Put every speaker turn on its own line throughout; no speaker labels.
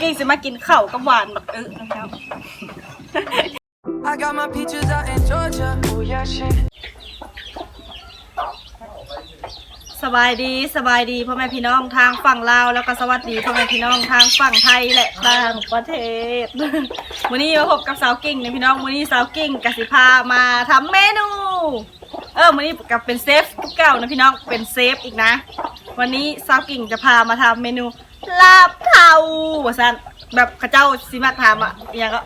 กี้สิมากินข้าวกับหวานแบบเออนะครับ
I got my peaches out in Georgia. Oh yeah, shit.
สบายดีสบายดีพ่อแม่พี่น้องทางฝั่งลาวแล้วก็สวัสดีพ่อแม่พี่น้องทางฝั่งไทยและต่างประเทศวันนี้มาพบกับสาวกิ่งนะพี่น้องวันนี้สาวกิ่งกสิพามาทำเมนู เออวันนี้กับเป็นเซฟทุกเก่านะพี่น้องเป็นเซฟอีกนะ วันนี้สาวกิ่งจะพามาทำเมนู ลาบเทาว่าซันแบบเข้าเจ้าสิมาถามอะอหย่างก็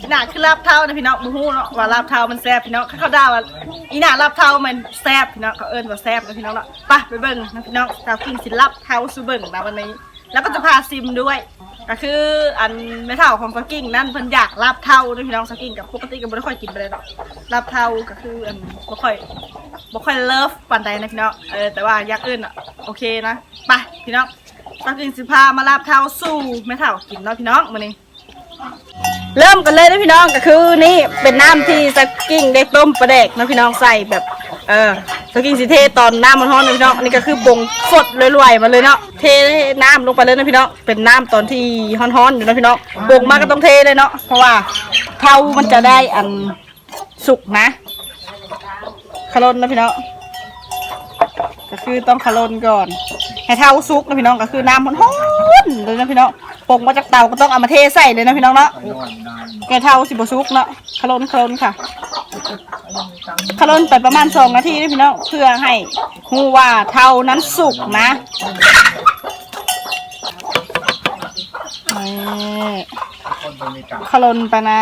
อีหนาคือลาบเทานะพี่น้องมูฮู้เนาะว่าลาบเทามันแซ่บพี่น้องเขาด่าว่าอีหนาลาบเทามันแซ่บพี่น้องเขาเอิ้นว่าแซ่บนะพี่น้องเนาะไปไปเบิ่งนะพี่น้องสาวกิ่งสิลาบเทาสูเบิ่งนะวันนี้ แล้วก็จะพาซิมด้วย ก็คืออันแม่เท่าของสาวกิ่งนั่นเพิ่นอยากลาบเทาด้วยพี่น้องสาวกิ่งกับปกติก็บ่ได้ค่อยกินไปเลยเนาะลาบเทาก็คืออันบ่ค่อยบ่ค่อยเลิฟปานใดนะพี่น้องเออแต่ว่าอยักเอื่นอะโอเคนะไปพี่น้อง ตักกินสิพามาลาบเท้าสู่แม่เท่ากินเนาะพี่น้องมื้อนี้เริ่มกันเลยนะพี่น้องก็คือนี่เป็นน้ำที่สกิ้งได้ต้มปลาแดกนะพี่น้องใส่แบบเออสกิ้งสิเทตอนน้ำมันร้อนนะพี่น้องอันนี้ก็คือบ่งฟดรวยๆมาเลยเนาะเทน้ำลงไปเลยนะพี่น้องเป็นน้ำตอนที่ร้อนๆอยู่นะพี่น้องบ่งมากก็ต้องเทเลยเนาะเพราะว่าเท้ามันจะได้อันสุกนะคารนนะพี่น้องก็คือต้องคารนก่อน ให้เท่าซุกนะพี่น้องก็คือน้ำมันฮ้อนเลยนะพี่น้องปงมาจากเตาก็ต้องเอามาเทใส่เลยนะพี่น้องเนาะแกเท่าสิบซุกเนาะคารนคารนค่ะคารนไปประมาณสองนาทีนะพี่น้องเพื่อให้หูว่าเท่านั้นสุกนะนี่คารนไปนะ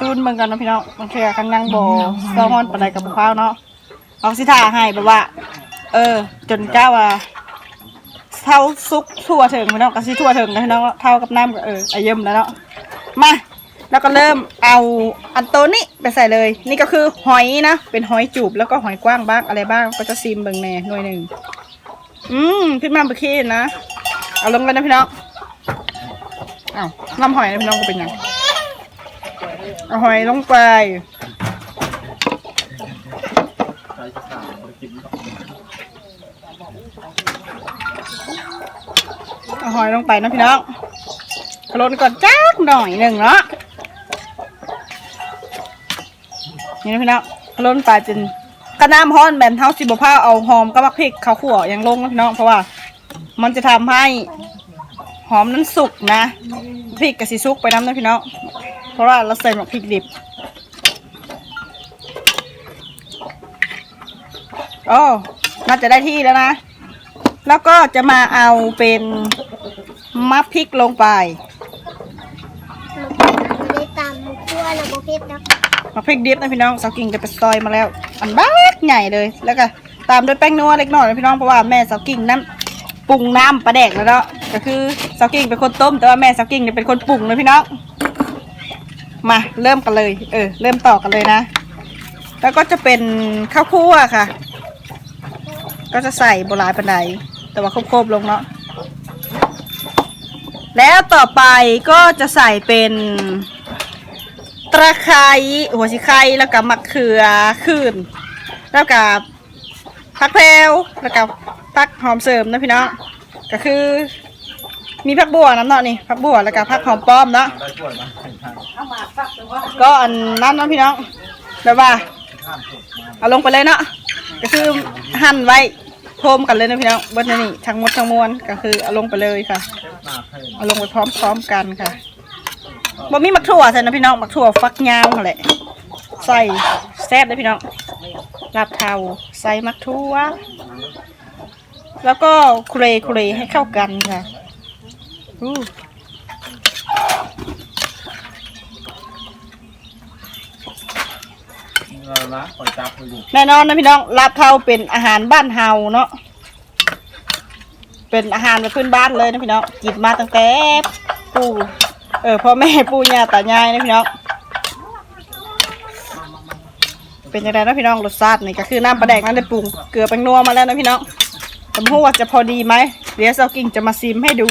ซูนเบิ่งกันเนาะพี่น้องบางทีข้างนั่งโบแซลมอนปลาไหลกับข้าวเนาะเอาสิท่าให้แบบว่า เออ จนก้าวว่าเท่าซุกทั่วถึงพี่น้องก็สิทั่วถึงนะพี่น้องเท่ากับน้ำก็เอออาเยิ่มแล้วเนาะมาแล้วก็เริ่มเอาอันโตนี้ไปใส่เลย นี่ก็คือหอยนะ เป็นหอยจูบแล้วก็หอยกว้างบ้างอะไรบ้าง ก็จะซีมเบิ่งแหน่หน่วยหนึ่งอืมพี่มาเบอร์คีนะเอาลงกันนะพี่น้องเอาน้ำหอยนะพี่น้องก็เป็นหยัง เอาหอยลงไป เอาหอยลงไปนะพี่น้องกระโดนก่อนจักหน่อยหนึ่งเนาะ นี่นะพี่น้องกระโดนไปจนกระน้ำฮ้อนแบนเท้าสิบผ้าเอาหอมกับบักพริกข้าวขั่วยังลงนะพี่น้องเพราะว่า มันจะทำให้หอมนั้นสุกนะพริกกับสีสุกไปน้ำนะพี่น้อง เพราะว่าเราใส่หมกพริกดิบโอ้น่าจะได้ที่แล้วนะ แล้วก็จะมาเอาเป็นมัดพริกลงไป
ได้ตามคั่วระบบเพชรนะ
มัดพริกดิบนะพี่น้องสาวกิ่งจะไปซอยมาแล้ว อันบ้ากใหญ่เลย แล้วก็ตามด้วยแป้งนัวเล็กน้อยนะพี่น้องเพราะว่าแม่สาวกิ่งนั้นปรุงน้ำปลาแดกแล้วเนาะก็คือสาวกิ่งเป็นคนต้ม แต่ว่าแม่สาวกิ่งเนี่ยเป็นคนปรุงนะพี่น้อง มาเริ่มกันเลย เออ เริ่มต่อกันเลยนะ แล้วก็จะเป็นข้าวคั่วค่ะ ก็จะใส่โบราณปันไดแต่ว่าครบๆลงเนาะแล้วต่อไปก็จะใส่เป็นตะไคร้หัวชิไข่แล้วก็มะเขือขึ้นแล้วก็ผักแพรวแล้วก็ผักหอมเสริมนะพี่น้องก็คือ มีผักบัวน้ำเนาะนี่ผักบัวแล้วก็ผักหอมป้อมเนาะก็อันนั้นเนาะพี่น้องแบบว่า เอาลงไปเลยเนาะก็คือหั่นไว้โทมกันเลยนะพี่น้องบนนี้ทั้งหมดทั้งมวลก็คือเอาลงไปเลยค่ะ เอาลงไปพร้อมๆกันค่ะบ่มีมักถั่วใส่นะพี่น้องมักถั่วฟักยาวนั่นแหละใส่แซ่บเลยพี่น้องลาบเทาใส่มักถั่วแล้วก็เครเครให้เข้ากันค่ะ อู้
เราละคอยจับไปอยู่
แน่นอนนะพี่น้องลาบเทาเป็นอาหารบ้านเฮาเนาะเป็นอาหารแบบพื้นบ้านเลยนะพี่น้องกินมาตั้งแต่ปู่เออพ่อแม่ปู่ย่าตายายนะพี่น้องเป็นยังไงนะพี่น้องรสชาตินี่ก็คือน้ำปลาแดกนั่นได้ปรุงเกลือแป้งนัวมาแล้วนะพี่น้องผมพูดว่าจะพอดีไหมเดี๋ยวซอกิ้งจะมาซิมให้ดู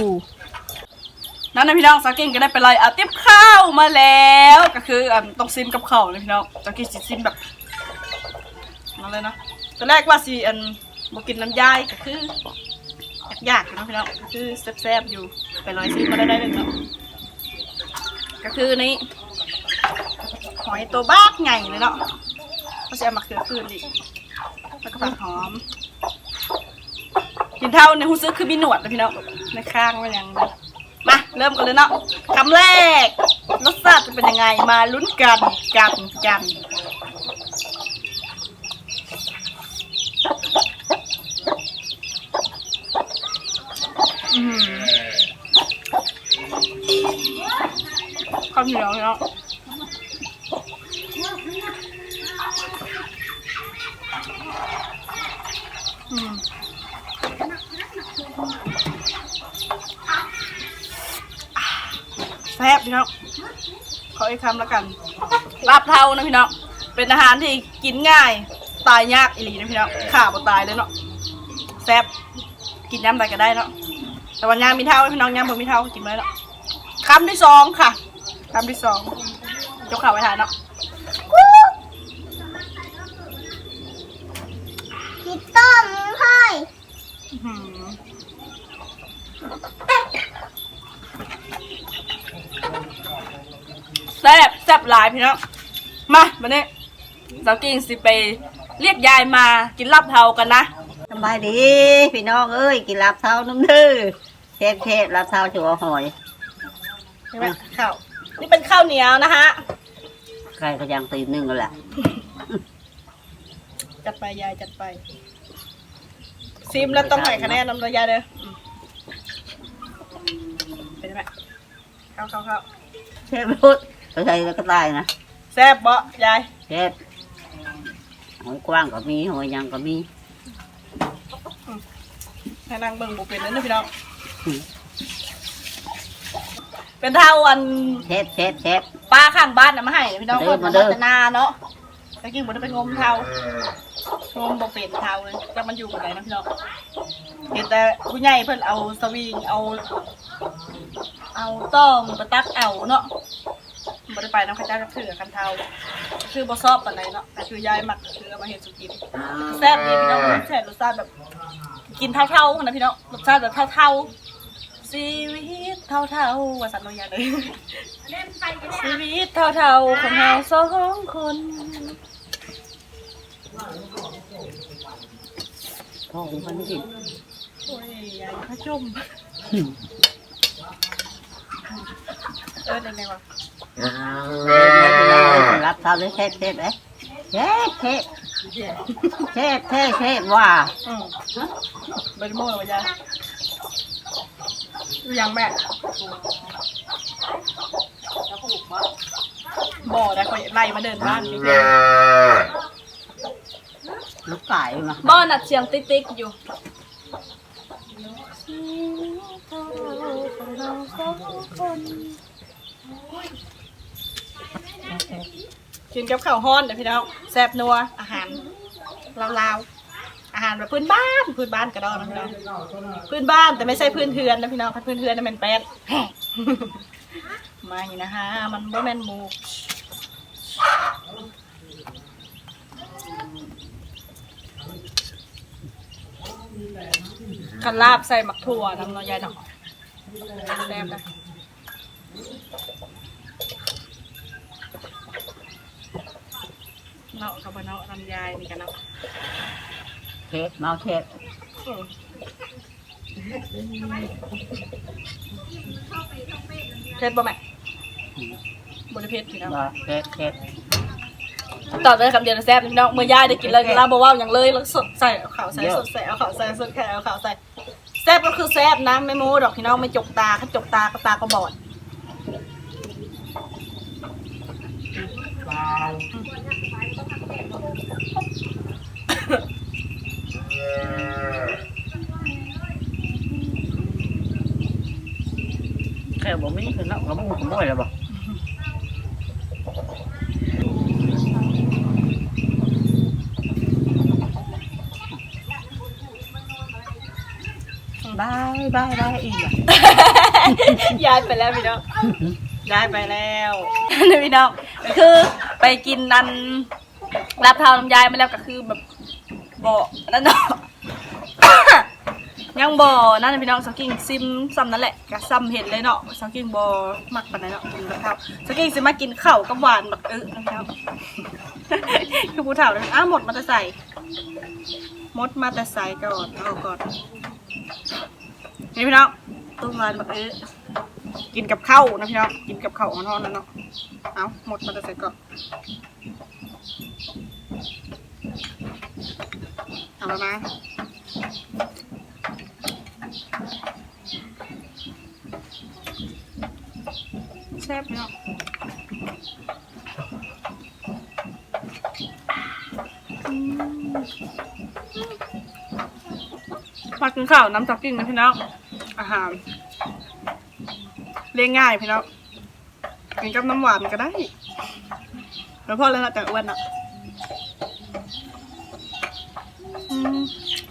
นั่นนะพี่น้องซอกิ้งก็ได้ไปเลยเอาเตียบข้าวมาแล้ว ก็คืออะต้องซิมกับข้าวเลยพี่น้องซอกิ้งซิมแบบนั่นเลยนะตอนแรกว่าสิอันบอกกินน้ำยายก็คืออยากๆอยู่เนาะพี่น้องก็คือแซ่บๆอยู่ไปลอยซื้อมาได้ได้เลยเนาะก็คือนี่หอยตัวบ้าใหญ่เลยเนาะก็จะเอามาเขือคืนอีกแล้วก็ผักหอมกินเท่าในหูซึกคือมีหนวดนะพี่น้องในข้างมันยังนะ มาเริ่มกันเลยเนาะคำแรกรสชาติจะเป็นยังไงมาลุ้นกันกันกันอืมข้าวเหนียวเนาะ แซ่บพี่น้องขออีกคำแล้วกันลาบเท่านะพี่น้องเป็นอาหารที่กินง่ายตายยากอีหลีนะพี่น้องข่าบ่ตายเลยเนาะแซ่บกินย้ำใดก็ได้เนาะแต่วันยามมีเท่าพี่น้องยามบ่มีเท่ากินไม่ได้เนาะคำที่สองค่ะคำที่สองยกข่าวไว้ทานเนาะ
กินต้มพ่อย
อื้อหือ แซ่บแซ่บหลายพี่น้องมาบันนี้สาวกิ้งสิไปเรียกยายมากินลาบเทากันนะ
สบายดี พี่น้องเอ้ยกินลาบเท้าน้ำดื้อเทปเทปลาบเท้าชัวหอย
ใช่ไหมข้าวนี่เป็นข้าวเหนียวนะฮะ
ใครก็ยังตีหนึ่งกันแหละ
จัดไปยายจัดไป ซิมแล้วต้องให้คะแนนน้ำเลยยายเด้ออืมเป็นไหมเข้าเข้าเข้า
เทปรุด ใครก็ตายนะ
แซ่บเบาะยาย
เทปหอยกว้างก็มีหอยยังก็มี
ให้นั่งเบิ่งบุเป็นนั่นนะพี่น้อง
อืม
เป็นเท่าอัน
เทปเทปเทป
ป้าข้างบ้านนะมาให้พี่น้อง
เด้
ค
อนมาเด้
มา
อ
แต่นาเนาะตะกี้บุญไปงมเท่างมบ่เป็นเท่าเลยจะมันอยู่กับไหนนะพี่น้องเห็นแต่ผู้ใหญ่เพิ่นเอาสวิงเอา เอาต้องไปตักเอาเนาะ บ่ได้ไปน้ำข้าเจ้าก็คือกันเท่าคือบ่ชอบปานใดเนาะแต่คือยายมักคือเอามาเฮ็ดสุกินแซ่บดีพี่น้องแซ่บรสชาติแบบ กินเท่าๆนะพี่น้องรสชาติแบบเท่าๆชีวิตเท่าๆว่าสันโนยาเลยชีวิตเท่าๆของเราสองคน
พ่อของมันนี่สิ
โอ้ยยายพระจุ่มเออเป็นไงวะ
ลาบเท้าด้วยเทปเทปเอ้ยเทปเทปเทปเทปเทปว่า
อืมเบนโม่เหรอวะยายดูยังแม่บ่ได้คอยไล่มาเดินบ้านนี่
ลูกไก่มา
บ่อนัดเสียงติ๊กๆอยู่ กินกับข้าวฮ้อนเดี๋ยพี่น้องแซ่บนัวอาหารลาวๆอาหารแบบพื้นบ้านพื้นบ้านกระดอนนะพี่น้องพื้นบ้านแต่ไม่ใช่พื้นเทือนนะพี่น้องพื้นเทือนนั่นเป็นแป๊ดมาอย่างนี้นะฮะมันบ่แม่นหมูคันลาบใส่หมักถั่วน้ำน้อยยายดอกแซ่บนะ เนาะกับเนาะลำไยายนี่กันเนาะ
เทปเมาเทป
อืมเผ็ดบ่แม่บริเพชรพี่น้อง
ว่าเทปเทป
ตอบเลยคำเดียวนะแซ่บพี่น้องเมื่อย่ายได้กินเลยลาบเว่าอย่างเลยแล้วสดใส่เอาขาวใส่สดใส่เอาขาวใส่สดแค่เอาขาวใส่แซ่บก็คือแซ่บนะไม่โม้ดอกพี่น้องไม่จกตาถ้าจกตาก็ตาก็บอด
แค่บอกมีคือเนาะก็มุ่งขโมยแล้วบ่บายบายบายอีกอะ
ย้ายไปแล้วพี่น้องย้ายไปแล้วนี่พี่น้องคือไปกินนันรับเท้าน้ำยายมาแล้วก็คือแบบบอกนั่นเนาะ ยังบ่นั่นนะพี่น้องสกิ้งซิมซ้ำนั่นแหละก็ซ้ำเห็นเลยเนาะสกิ้งบ่มักปานใดเนาะกินกับข้าวสกิ้งสิมากินข้าวกับหวานแบบเออนะพี่น้องคือผู้เฒ่าเลยอ้าวหมดมาแต่ใส่มดมาแต่ใส่ก่อนเอาก่อนนี่พี่น้องต้มหวานแบบเออกินกับข้าวนะพี่น้องกินกับข้าวอ่อนๆนั่นเนาะเอาหมดมาแต่ใส่ก่อนเอาล้วนะ แซ่บเนาะมากินข้าวน้ำจักกิ้งนะพี่น้องอาหารเลี้ยงง่ายพี่น้องกินกับน้ำหวานก็ได้แล้วพ่อเลยนะแต่อ้วนอะ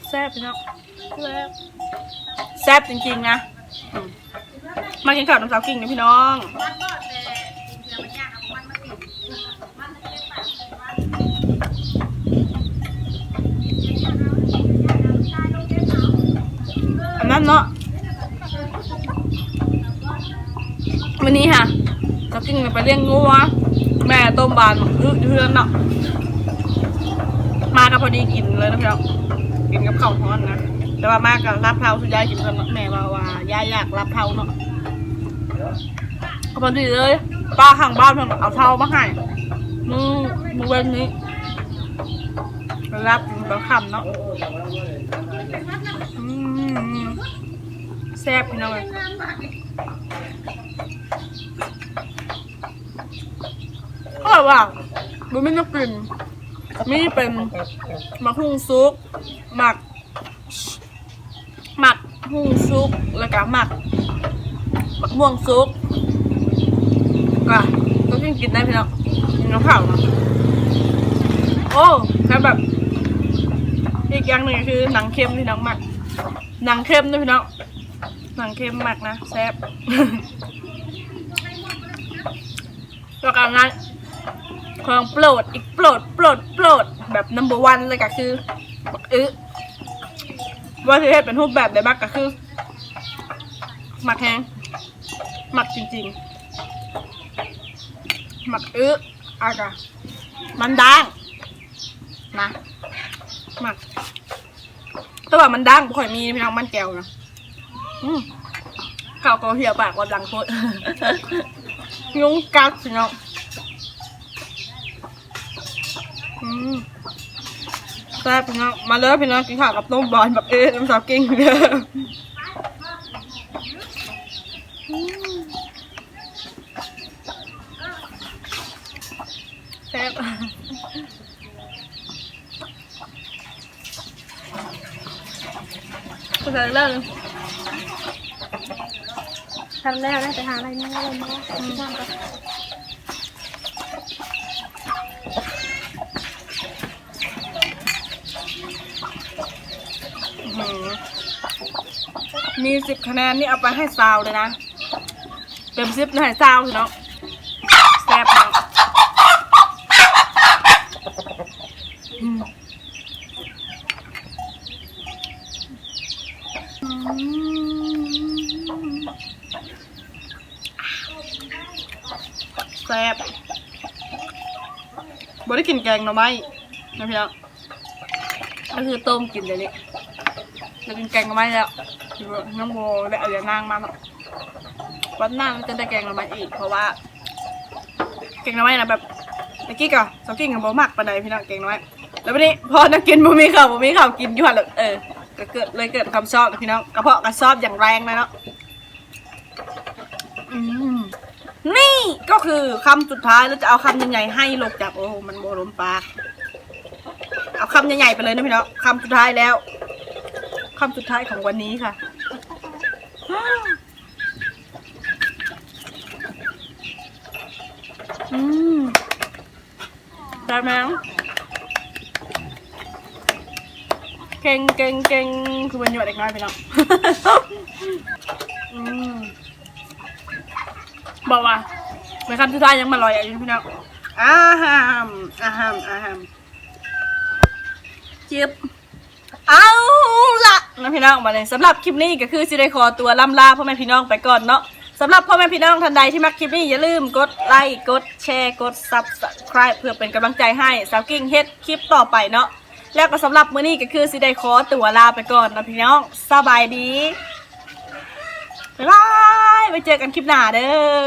แซ่บพี่น้องแซ่บแซ่บจริงๆนะ มากินข้าวน้ำจักกิ้งนะพี่น้อง อันนั้นเนาะวันนี้ค่ะจักกิ้งไปเลี้ยงงัวะแม่ต้มบานหมักอึเพื่อนเนาะมาก็พอดีกินเลยนะพี่น้องกินกับข้าวท้อนนะ แต่ว่ามากับรับเผาสุดยายกินกันเนาะแม่ว่าว่ายายอยากรับเผาเนาะก็พอดีเลยป้าข้างบ้านเพิ่นเอาเผามาให้มือมือเว้นนี้รับกินข้วคำเนาะแซ่บพี่น้องเลยอร่อยว่ะดูไม่น่ากินมีเป็นมะฮุ่งซุปหมัก หมักหุ่งซุปแล้วก็หมักหมักม่วงซุปก็ก็กินกินได้พี่น้องกินน้ำเผาเนะโอ้แล้วแบบอีกอย่างหนึ่งคือหนังเค็มที่น้องหมักหนังเค็มด้วยพี่น้องหนังเค็มหมักนะแซ่บแล้วก็งั้นของโปรดอีกโปรดโปรดโปรดแบบ number one เลยก็คือบักอึ ว่าที่เฮ็ดเป็นรูปแบบได้มากก็คือหมักแห้งหมักจริงๆหมักอื้ออากะมันดังนะหมักแต่ว่ามันดังบ่ค่อยมีพี่น้องมันแก้วนะอืมข้าวก็เหี่ยวปากว่าดังโคตรยุงกัดพี่น้องอืม ซ่บพี่น้องมาเลยพี่น้องกินข้าวกับต้มบอลแบบเอ๊ะน้ำสาวกิ้งเด้อแซ่บคุณจะเลิก
ทำแล้วได้ไปหาอะไรนี่อะไรนี่ที่ทำไป
อื้อหือ มีสิบคะแนนนี่เอาไปให้ซาวเลยนะ เต็มสิบนี่ให้ซาวพี่น้องแซ่บมากอืมแซ่บบ่ได้กินแกงหน่อไม้นะพี่น้องก็คือต้มกินเลยนี่จะกินแกงหน่อไม้แล้ว น้องโบได้เอาอย่านางมาเนาะวันหน้าจะได้แกงหน่อไม้อีก เพราะว่า แกงหน่อไม้นะแบบเมื่อกี้ก็สกินกับโบมักปานใดพี่น้องแกงหน่อไม้แล้ววันนี้พอนักกินบ่มีข้าวบ่มีข้าวกินอยู่หั่นเลยเออเกิดเลยเกิดความชอบนะพี่น้องกระเพาะกระชอบอย่างแรงเลยเนาะอืมนี่ก็คือคำสุดท้ายแล้วจะเอาคำใหญ่ๆให้ลกจับโอ้มันโบลมปากเอาคำใหญ่ๆไปเลยนะพี่น้องคำสุดท้ายแล้วคำสุดท้ายของวันนี้ค่ะ อืมได้ไหมเก่งเก่งเก่งคือมันหยดเด็กน้อยไปเนาะอืมบอกว่าในคำสุดท้ายยังมาลอยอยู่พี่น้องอาหามอาหามอาหามจิบ เอาละนะพี่น้องมาเลยสำหรับคลิปนี้ก็คือสิได้ขอตัวล่ำลาพ่อแม่พี่น้องไปก่อนเนาะสำหรับพ่อแม่พี่น้องท่านใดที่มักคลิปนี้อย่าลืมกดไลค์กดแชร์กด subscribe เพื่อเป็นกำลังใจให้สาวกิ้งเฮ็ดคลิปต่อไปเนาะแล้วก็สำหรับมื้อนี้ก็คือสิได้ขอตัวลาไปก่อนนะพี่น้องสบายดีบ๊ายบายไว้เจอกันคลิปหน้าเด้อ